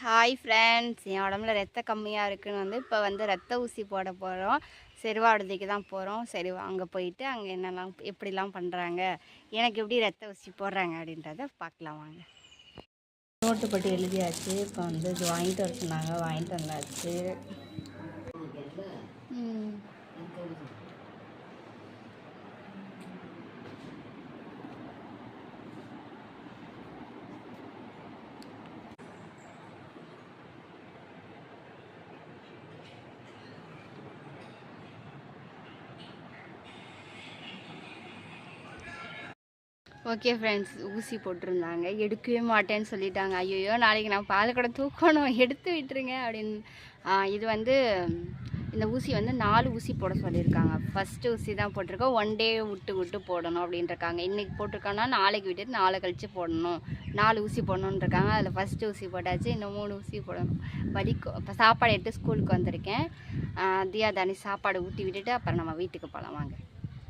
Hi friends என் உடம்புல ரத்த கம்மியாக இருக்குன்னு வந்து இப்போ வந்து ரத்த ஊசி போட போகிறோம் செருவாடுதிக்கு தான் போகிறோம் சரி அங்கே போயிட்டு அங்கே என்னெல்லாம் எப்படிலாம் பண்ணுறாங்க எனக்கு எப்படி ரத்த ஊசி போடுறாங்க அப்படின்றத பார்க்கலாம் வாங்க. நோட்டுப்பட்டி எழுதியாச்சு. இப்போ வந்து இது வாங்கிட்டு வர சொன்னாங்க வாங்கிட்டு வந்தாச்சு. ஓகே ஃப்ரெண்ட்ஸ் ஊசி போட்டிருந்தாங்க. எடுக்கவே மாட்டேன்னு சொல்லிட்டாங்க. ஐயோ நாளைக்கு நான் பால் கூட தூக்கணும். எடுத்து விட்டுருங்க அப்படின்னு. இது வந்து இந்த ஊசி வந்து நாலு ஊசி போட சொல்லியிருக்காங்க. ஃபஸ்ட்டு ஊசி தான் போட்டிருக்கோம். ஒன் டே விட்டு விட்டு போடணும் அப்படின்ட்டுருக்காங்க இன்றைக்கி போட்டிருக்கோன்னா நாளைக்கு விட்டுட்டு நாளை கழித்து போடணும். நாலு ஊசி போடணுன்னு இருக்காங்க அதில் ஃபஸ்ட்டு ஊசி போட்டாச்சு. இன்னும் மூணு ஊசி போடணும். வலிக்கும் இப்போ சாப்பாடு எடுத்து ஸ்கூலுக்கு வந்திருக்கேன். தியா தானி சாப்பாடு ஊட்டி விட்டுட்டு அப்புறம் நம்ம வீட்டுக்கு போகலாம் வாங்க.